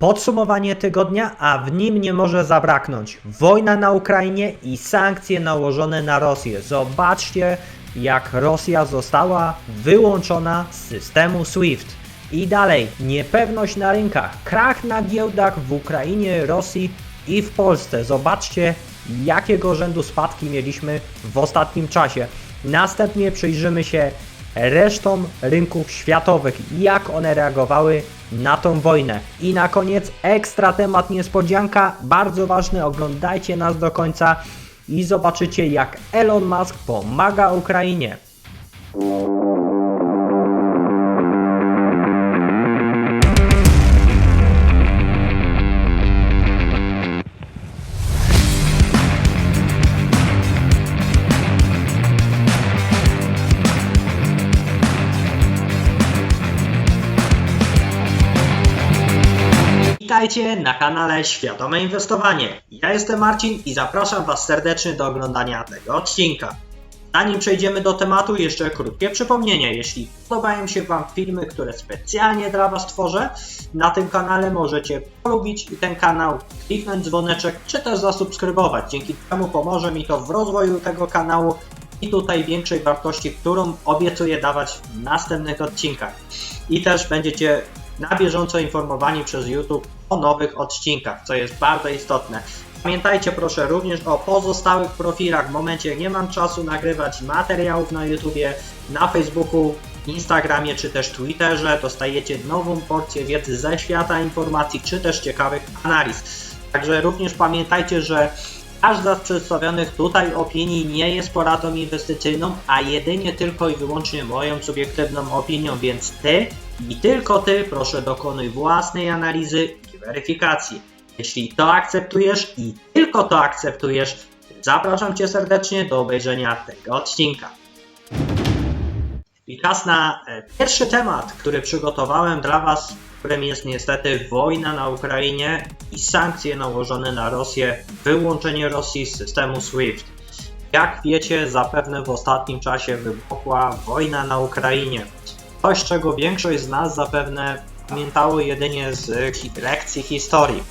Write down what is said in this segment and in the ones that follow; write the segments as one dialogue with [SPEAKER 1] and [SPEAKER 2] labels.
[SPEAKER 1] podsumowanie tygodnia, a w nim nie może zabraknąć wojna na Ukrainie i sankcje nałożone na Rosję. Zobaczcie, jak Rosja została wyłączona z systemu SWIFT. I dalej, niepewność na rynkach, krach na giełdach w Ukrainie, Rosji i w Polsce. Zobaczcie, jakiego rzędu spadki mieliśmy w ostatnim czasie. Następnie przyjrzymy się resztom rynków światowych jak one reagowały na tą wojnę. I na koniec ekstra temat niespodzianka, bardzo ważny, oglądajcie nas do końca i zobaczycie jak Elon Musk pomaga Ukrainie. Witajcie na kanale Świadome Inwestowanie. Ja jestem Marcin i zapraszam Was serdecznie do oglądania tego odcinka. Zanim przejdziemy do tematu, jeszcze krótkie przypomnienie. Jeśli podobają się Wam filmy, które specjalnie dla Was tworzę, na tym kanale możecie polubić ten kanał, kliknąć dzwoneczek, czy też zasubskrybować. Dzięki temu pomoże mi to w rozwoju tego kanału i tutaj większej wartości, którą obiecuję dawać w następnych odcinkach. I też będziecie na bieżąco informowani przez YouTube o nowych odcinkach, co jest bardzo istotne. Pamiętajcie proszę również o pozostałych profilach. W momencie nie mam czasu nagrywać materiałów na YouTubie, na Facebooku, Instagramie czy też Twitterze. Dostajecie nową porcję wiedzy ze świata informacji czy też ciekawych analiz. Także również pamiętajcie, że Każda z przedstawionych tutaj opinii nie jest poradą inwestycyjną, a jedynie tylko i wyłącznie moją subiektywną opinią, więc ty i tylko ty proszę dokonuj własnej analizy weryfikacji. Jeśli to akceptujesz i tylko to akceptujesz, zapraszam cię serdecznie do obejrzenia tego odcinka. I czas na e, pierwszy temat, który przygotowałem dla Was, którym jest niestety wojna na Ukrainie i sankcje nałożone na Rosję, wyłączenie Rosji z systemu SWIFT. Jak wiecie, zapewne w ostatnim czasie wybuchła wojna na Ukrainie. Coś, czego większość z nas zapewne pamiętało jedynie z hi- lekcji historii.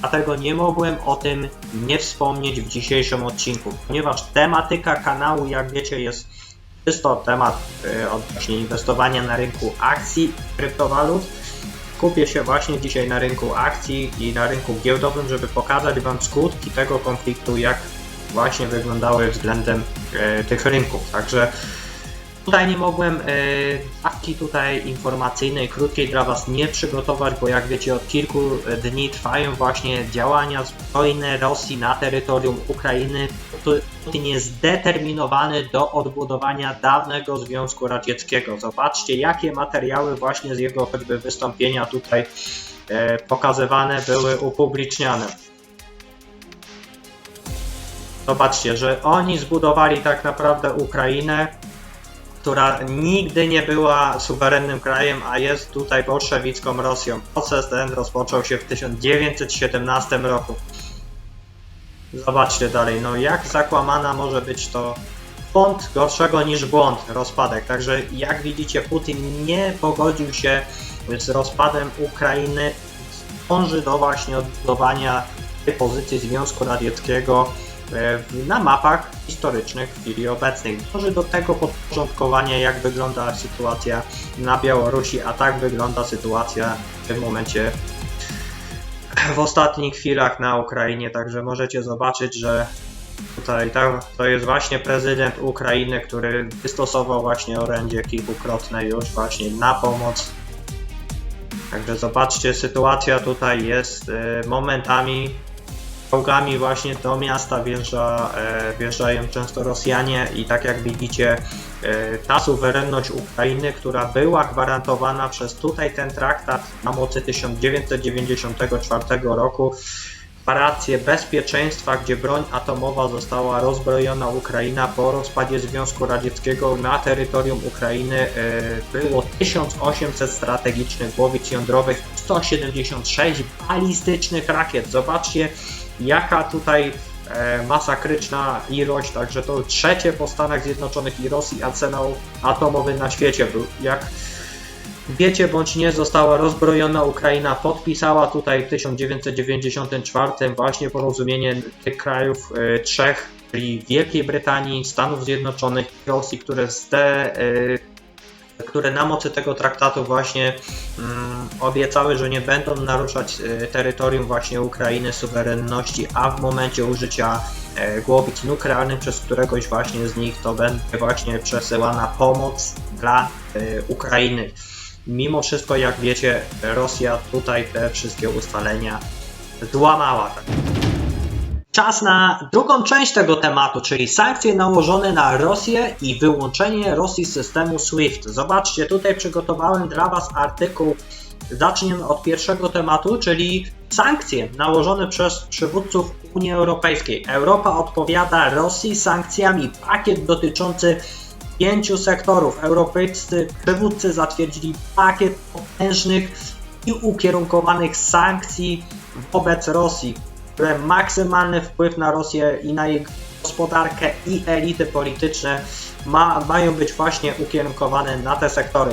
[SPEAKER 1] Dlatego nie mogłem o tym nie wspomnieć w dzisiejszym odcinku, ponieważ tematyka kanału, jak wiecie, jest czysto temat y, odnośnie inwestowania na rynku akcji, kryptowalut. Kupię się właśnie dzisiaj na rynku akcji i na rynku giełdowym, żeby pokazać Wam skutki tego konfliktu, jak właśnie wyglądały względem e, tych rynków. Także tutaj nie mogłem e, dawki tutaj informacyjnej, krótkiej dla Was nie przygotować, bo jak wiecie od kilku dni trwają właśnie działania zbrojne Rosji na terytorium Ukrainy. Putin jest zdeterminowany do odbudowania dawnego Związku Radzieckiego. Zobaczcie, jakie materiały właśnie z jego choćby wystąpienia tutaj e, pokazywane były upubliczniane. Zobaczcie, że oni zbudowali tak naprawdę Ukrainę, która nigdy nie była suwerennym krajem, a jest tutaj bolszewicką Rosją. Proces ten rozpoczął się w 1917 roku. Zobaczcie dalej, no jak zakłamana może być to błąd gorszego niż błąd, rozpadek. Także jak widzicie, Putin nie pogodził się z rozpadem Ukrainy, dąży do właśnie odbudowania tej pozycji Związku Radzieckiego na mapach historycznych w chwili obecnej. Dąży do tego podporządkowania, jak wygląda sytuacja na Białorusi, a tak wygląda sytuacja w momencie w ostatnich chwilach na Ukrainie, także możecie zobaczyć, że tutaj to, to jest właśnie prezydent Ukrainy, który wystosował właśnie orędzie kilkukrotne już właśnie na pomoc. Także zobaczcie, sytuacja tutaj jest e, momentami czołgami właśnie do miasta wjeżdża, e, wjeżdżają często Rosjanie i tak jak widzicie e, ta suwerenność Ukrainy, która była gwarantowana przez tutaj ten traktat na mocy 1994 roku, gwarację bezpieczeństwa, gdzie broń atomowa została rozbrojona Ukraina po rozpadzie Związku Radzieckiego na terytorium Ukrainy e, było 1800 strategicznych głowic jądrowych, 176 balistycznych rakiet. Zobaczcie, jaka tutaj e, masakryczna ilość, także to trzecie po Stanach Zjednoczonych i Rosji arsenał atomowy na świecie był. Jak wiecie bądź nie, została rozbrojona Ukraina, podpisała tutaj w 1994 właśnie porozumienie tych krajów e, trzech, czyli Wielkiej Brytanii, Stanów Zjednoczonych i Rosji, które, zde, e, które na mocy tego traktatu właśnie mm, obiecały, że nie będą naruszać e, terytorium właśnie Ukrainy, suwerenności, a w momencie użycia e, głowic nuklearnych przez któregoś właśnie z nich to będzie właśnie przesyłana pomoc dla e, Ukrainy. Mimo wszystko, jak wiecie, Rosja tutaj te wszystkie ustalenia złamała. Czas na drugą część tego tematu, czyli sankcje nałożone na Rosję i wyłączenie Rosji z systemu SWIFT. Zobaczcie, tutaj przygotowałem dla Was artykuł. Zaczniemy od pierwszego tematu, czyli sankcje nałożone przez przywódców Unii Europejskiej. Europa odpowiada Rosji sankcjami. Pakiet dotyczący pięciu sektorów. Europejscy przywódcy zatwierdzili pakiet potężnych i ukierunkowanych sankcji wobec Rosji, które maksymalny wpływ na Rosję i na jej gospodarkę i elity polityczne ma, mają być właśnie ukierunkowane na te sektory.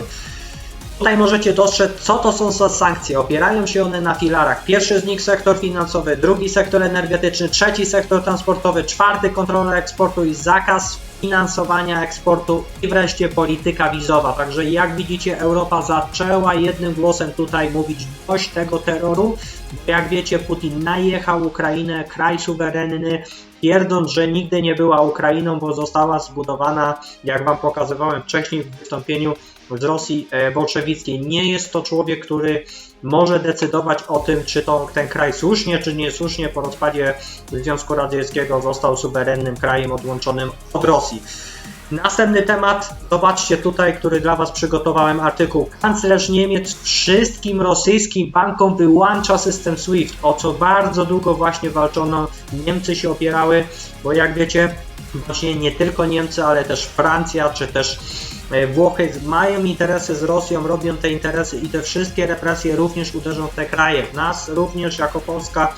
[SPEAKER 1] Tutaj możecie dostrzec, co to są za sankcje. Opierają się one na filarach. Pierwszy z nich sektor finansowy, drugi sektor energetyczny, trzeci sektor transportowy, czwarty kontrola eksportu i zakaz finansowania eksportu i wreszcie polityka wizowa. Także jak widzicie, Europa zaczęła jednym głosem tutaj mówić dość tego terroru. Jak wiecie, Putin najechał Ukrainę, kraj suwerenny, twierdząc, że nigdy nie była Ukrainą, bo została zbudowana, jak Wam pokazywałem wcześniej w wystąpieniu, z Rosji e, bolszewickiej. Nie jest to człowiek, który może decydować o tym, czy to ten kraj słusznie, czy niesłusznie po rozpadzie Związku Radzieckiego został suwerennym krajem odłączonym od Rosji. Następny temat, zobaczcie tutaj, który dla Was przygotowałem artykuł. Kanclerz Niemiec wszystkim rosyjskim bankom wyłącza system SWIFT, o co bardzo długo właśnie walczono. Niemcy się opierały, bo jak wiecie, właśnie nie tylko Niemcy, ale też Francja, czy też Włochy mają interesy z Rosją, robią te interesy i te wszystkie represje również uderzą w te kraje. W nas również jako Polska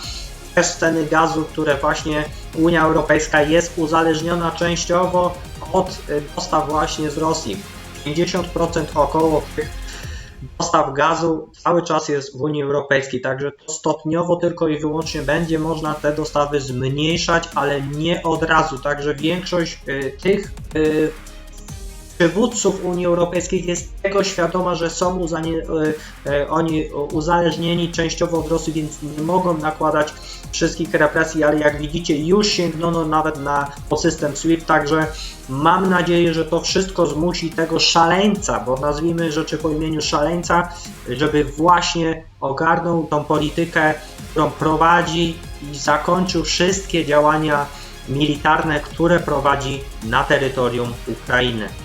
[SPEAKER 1] też ceny gazu, które właśnie Unia Europejska jest uzależniona częściowo od e, dostaw właśnie z Rosji. 50% około tych dostaw gazu cały czas jest w Unii Europejskiej, także to stopniowo tylko i wyłącznie będzie można te dostawy zmniejszać, ale nie od razu. Także większość y, tych przywódców Unii Europejskiej jest tego świadoma, że są uzanie, y, y, oni uzależnieni częściowo od Rosji, więc nie mogą nakładać wszystkich represji, ale jak widzicie już sięgnono nawet na system SWIFT, także mam nadzieję, że to wszystko zmusi tego szaleńca, bo nazwijmy rzeczy po imieniu szaleńca, żeby właśnie ogarnął tą politykę, którą prowadzi i zakończył wszystkie działania militarne, które prowadzi na terytorium Ukrainy.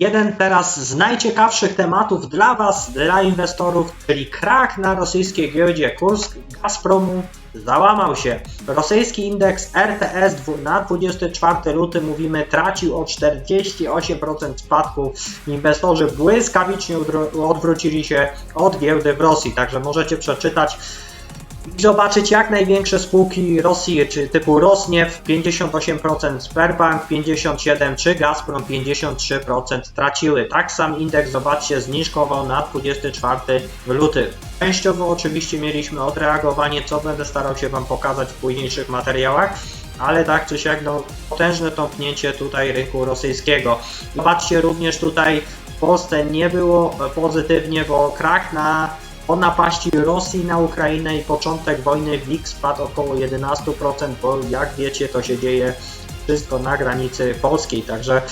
[SPEAKER 1] Jeden teraz z najciekawszych tematów dla Was, dla inwestorów, czyli krach na rosyjskiej giełdzie. Kurs Gazpromu załamał się. Rosyjski indeks RTS na 24 luty, mówimy, tracił o 48% spadku. Inwestorzy błyskawicznie odwrócili się od giełdy w Rosji, także możecie przeczytać zobaczyć jak największe spółki Rosji, czy typu Rosniew 58%, Sberbank 57% czy Gazprom 53% traciły. Tak sam indeks, zobaczcie, zniżkował na 24 luty. Częściowo oczywiście mieliśmy odreagowanie, co będę starał się Wam pokazać w późniejszych materiałach, ale tak czy siak no, potężne tąpnięcie tutaj rynku rosyjskiego. Zobaczcie również tutaj w Polsce nie było pozytywnie, bo krach na po napaści Rosji na Ukrainę i początek wojny WIG spadł około 11%, bo jak wiecie to się dzieje wszystko na granicy polskiej, także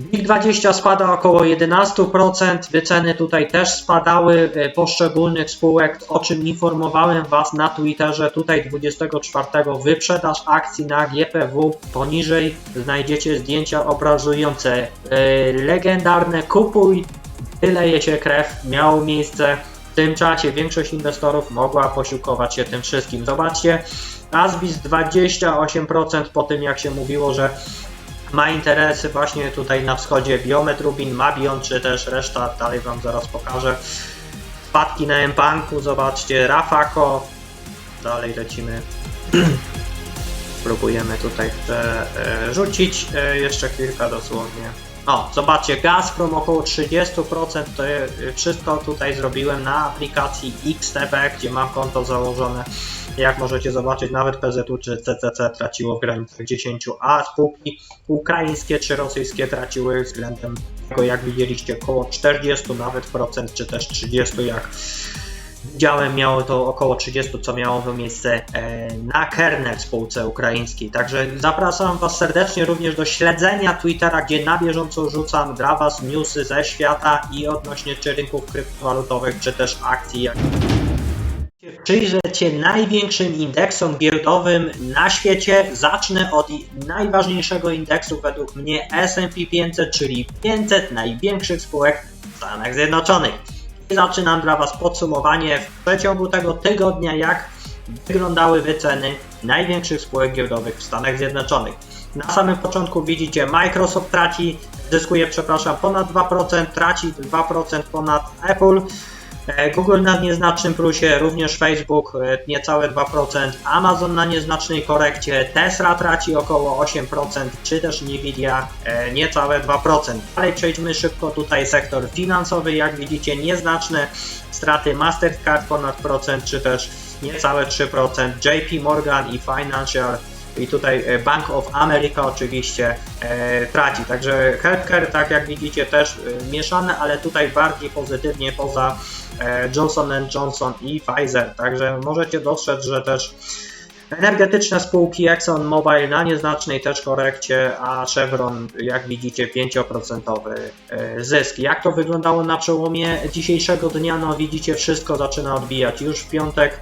[SPEAKER 1] WIG20 spada około 11%, wyceny tutaj też spadały e, poszczególnych spółek, o czym informowałem Was na Twitterze. Tutaj 24 wyprzedaż akcji na GPW. Poniżej znajdziecie zdjęcia obrazujące e, legendarne kupuj, wyleje się krew, miało miejsce tym czasie większość inwestorów mogła posiłkować się tym wszystkim. Zobaczcie, Asbis 28% po tym jak się mówiło, że ma interesy właśnie tutaj na wschodzie Biomet, Rubin, Mabion, czy też reszta, dalej Wam zaraz pokażę. Spadki na mBanku, zobaczcie, Rafako, dalej lecimy. Próbujemy tutaj rzucić, e, jeszcze kilka dosłownie. O, zobaczcie, Gazprom około 30%, to wszystko tutaj zrobiłem na aplikacji XTB, gdzie mam konto założone. Jak możecie zobaczyć, nawet PZU czy CCC traciło w granicach 10, a spółki ukraińskie czy rosyjskie traciły względem tego, jak widzieliście, około 40 nawet procent, czy też 30, jak widziałem, miało to około 30, co miało to miejsce e, na kernel spółce ukraińskiej. Także zapraszam Was serdecznie również do śledzenia Twittera, gdzie na bieżąco rzucam dla Was newsy ze świata i odnośnie czy rynków kryptowalutowych, czy też akcji. Przyjrzeć się największym indeksom giełdowym na świecie. Zacznę od najważniejszego indeksu według mnie S&P 500, czyli 500 największych spółek w Stanach Zjednoczonych. Zaczynam dla Was podsumowanie w przeciągu tego tygodnia, jak wyglądały wyceny największych spółek giełdowych w Stanach Zjednoczonych. Na samym początku widzicie, Microsoft traci, zyskuje, przepraszam, ponad 2%, traci 2% ponad Apple. E, Google na nieznacznym plusie, również Facebook e, niecałe 2%, Amazon na nieznacznej korekcie, Tesla traci około 8%, czy też Nvidia e, niecałe 2%. Dalej przejdźmy szybko tutaj sektor finansowy, jak widzicie nieznaczne straty Mastercard ponad procent, czy też niecałe 3%, JP Morgan i Financial i tutaj Bank of America oczywiście e, traci. Także healthcare, tak jak widzicie, też mieszane, ale tutaj bardziej pozytywnie poza Johnson Johnson i Pfizer. Także możecie dostrzec, że też energetyczne spółki Exxon Mobil na nieznacznej też korekcie, a Chevron, jak widzicie, 5% e, zysk. Jak to wyglądało na przełomie dzisiejszego dnia? No widzicie, wszystko zaczyna odbijać. Już w piątek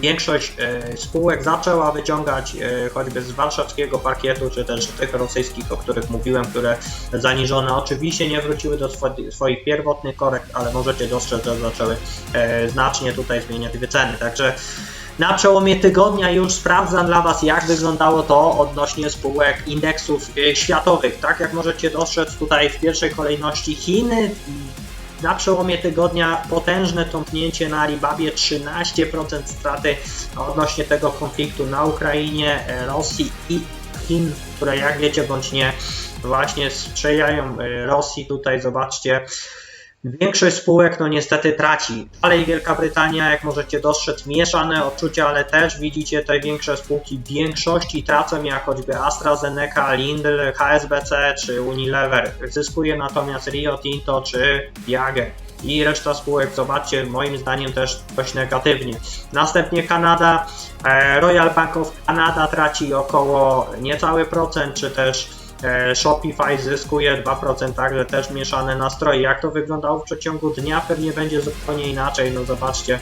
[SPEAKER 1] Większość e, spółek zaczęła wyciągać e, choćby z warszawskiego parkietu, czy też tych rosyjskich, o których mówiłem, które zaniżone oczywiście nie wróciły do swo- swoich pierwotnych korekt, ale możecie dostrzec, że zaczęły e, znacznie tutaj zmieniać wyceny. Także na przełomie tygodnia już sprawdzam dla Was, jak wyglądało to odnośnie spółek indeksów światowych. Tak jak możecie dostrzec tutaj w pierwszej kolejności Chiny, na przełomie tygodnia potężne tąpnięcie na Alibabie, 13% straty odnośnie tego konfliktu na Ukrainie, Rosji i Chin, które jak wiecie bądź nie właśnie sprzyjają e, Rosji. Tutaj zobaczcie, Większość spółek no niestety traci. Dalej Wielka Brytania, jak możecie dostrzec, mieszane odczucia, ale też widzicie te większe spółki w większości tracą, jak choćby AstraZeneca, Lindl, HSBC czy Unilever. Zyskuje natomiast Rio Tinto czy Diageo. I reszta spółek, zobaczcie, moim zdaniem też dość negatywnie. Następnie Kanada, e, Royal Bank of Canada traci około niecały procent, czy też Shopify zyskuje 2%, także też mieszane nastroje. Jak to wyglądało w przeciągu dnia, pewnie będzie zupełnie inaczej. No zobaczcie,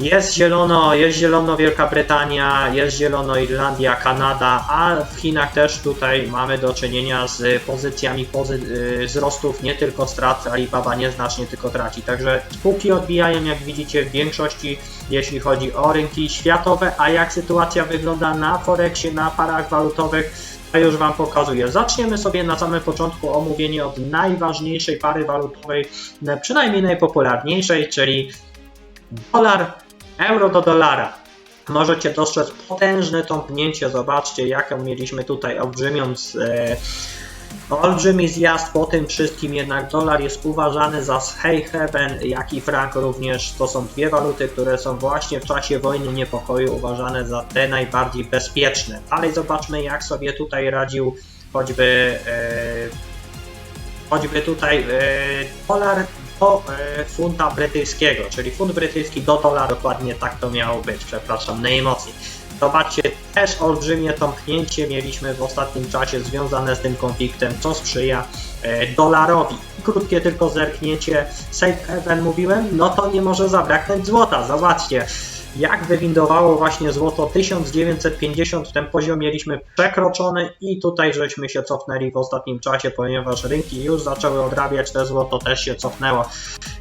[SPEAKER 1] jest zielono, jest zielono Wielka Brytania, jest zielono Irlandia, Kanada, a w Chinach też tutaj mamy do czynienia z pozycjami pozy- y, wzrostów, nie tylko strat, Alibaba nieznacznie tylko traci. Także spółki odbijają, jak widzicie, w większości, jeśli chodzi o rynki światowe, a jak sytuacja wygląda na Forexie, na parach walutowych, to już Wam pokazuję. Zaczniemy sobie na samym początku omówienie od najważniejszej pary walutowej, na- przynajmniej najpopularniejszej, czyli dolar, euro do dolara. Możecie dostrzec potężne tąpnięcie. Zobaczcie, jaką mieliśmy tutaj olbrzymią e, olbrzymi zjazd po tym wszystkim. Jednak dolar jest uważany za safe haven, jak i frank również. To są dwie waluty, które są właśnie w czasie wojny niepokoju uważane za te najbardziej bezpieczne. Dalej zobaczmy, jak sobie tutaj radził choćby e, choćby tutaj e, dolar do e, funta brytyjskiego, czyli funt brytyjski do dolara, dokładnie tak to miało być, przepraszam najmocniej. Zobaczcie, też olbrzymie tąpnięcie mieliśmy w ostatnim czasie związane z tym konfliktem, co sprzyja e, dolarowi. Krótkie tylko zerknięcie, safe haven mówiłem, no to nie może zabraknąć złota, zobaczcie. Jak wywindowało właśnie złoto 1950, ten poziom mieliśmy przekroczony i tutaj żeśmy się cofnęli w ostatnim czasie, ponieważ rynki już zaczęły odrabiać, te złoto też się cofnęło.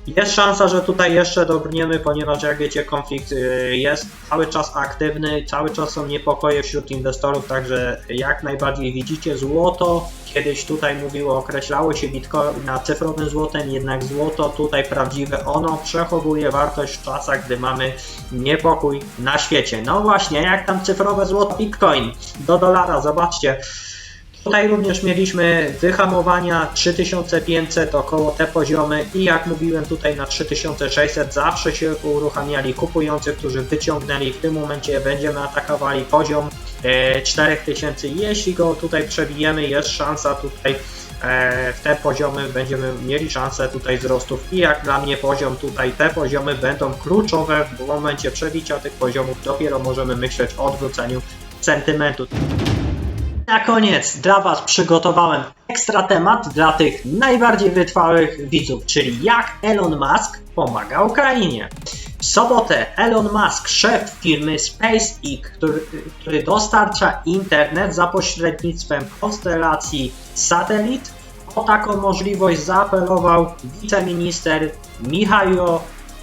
[SPEAKER 1] Jest szansa, że tutaj jeszcze dobrniemy, ponieważ jak wiecie konflikt y, jest cały czas aktywny, cały czas są niepokoje wśród inwestorów, także jak najbardziej widzicie złoto kiedyś tutaj mówiło, określało się bitcoina cyfrowym złotem, jednak złoto tutaj prawdziwe, ono przechowuje wartość w czasach, gdy mamy niepokój na świecie. No właśnie, jak tam cyfrowe złoto bitcoin do dolara, zobaczcie. Tutaj również mieliśmy wyhamowania 3500, około te poziomy i jak mówiłem tutaj na 3600 zawsze się uruchamiali kupujący, którzy wyciągnęli. W tym momencie będziemy atakowali poziom 4000. Jeśli go tutaj przebijemy, jest szansa tutaj e, w te poziomy będziemy mieli szansę tutaj wzrostów i jak dla mnie poziom tutaj, te poziomy będą kluczowe w momencie przebicia tych poziomów dopiero możemy myśleć o odwróceniu sentymentu. Na koniec dla Was przygotowałem ekstra temat dla tych najbardziej wytrwałych widzów, czyli jak Elon Musk pomaga Ukrainie. W sobotę Elon Musk, szef firmy SpaceX, który, który dostarcza internet za pośrednictwem konstelacji satelit, o taką możliwość zaapelował wiceminister Michał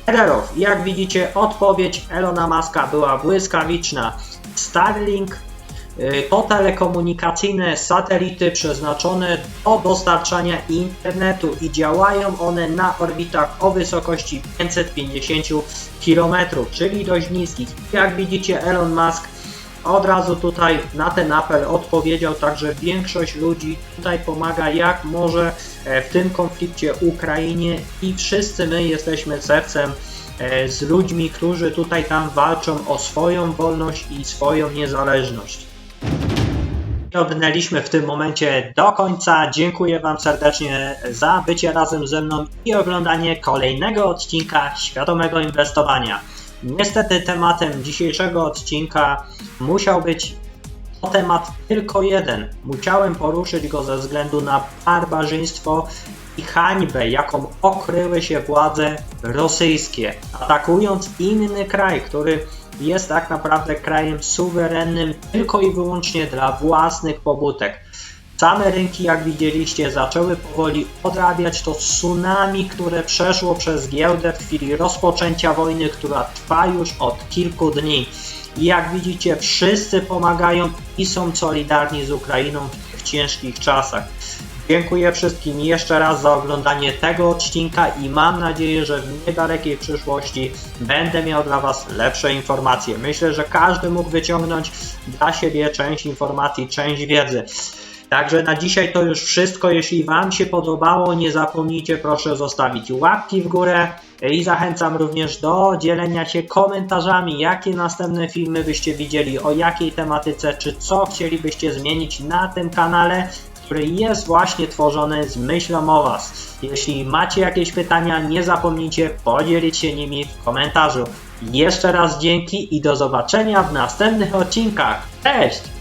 [SPEAKER 1] Federow. Jak widzicie, odpowiedź Elona Muska była błyskawiczna. Starlink to telekomunikacyjne satelity przeznaczone do dostarczania internetu i działają one na orbitach o wysokości 550 km, czyli dość niskich. Jak widzicie, Elon Musk od razu tutaj na ten apel odpowiedział, także większość ludzi tutaj pomaga jak może e, w tym konflikcie Ukrainie i wszyscy my jesteśmy sercem e, z ludźmi, którzy tutaj tam walczą o swoją wolność i swoją niezależność. Obrnęliśmy w tym momencie do końca. Dziękuję Wam serdecznie za bycie razem ze mną i oglądanie kolejnego odcinka Świadomego Inwestowania. Niestety tematem dzisiejszego odcinka musiał być to temat tylko jeden. Musiałem poruszyć go ze względu na barbarzyństwo i hańbę, jaką okryły się władze rosyjskie, atakując inny kraj, który jest tak naprawdę krajem suwerennym tylko i wyłącznie dla własnych pobudek. Same rynki, jak widzieliście, zaczęły powoli odrabiać to tsunami, które przeszło przez giełdę w chwili rozpoczęcia wojny, która trwa już od kilku dni. I jak widzicie, wszyscy pomagają i są solidarni z Ukrainą w tych ciężkich czasach. Dziękuję wszystkim jeszcze raz za oglądanie tego odcinka i mam nadzieję, że w niedalekiej przyszłości będę miał dla Was lepsze informacje. Myślę, że każdy mógł wyciągnąć dla siebie część informacji, część wiedzy. Także na dzisiaj to już wszystko. Jeśli Wam się podobało, nie zapomnijcie proszę zostawić łapki w górę i zachęcam również do dzielenia się komentarzami, jakie następne filmy byście widzieli, o jakiej tematyce, czy co chcielibyście zmienić na tym kanale, który jest właśnie tworzony z myślą o Was. Jeśli macie jakieś pytania, nie zapomnijcie podzielić się nimi w komentarzu. Jeszcze raz dzięki i do zobaczenia w następnych odcinkach. Cześć!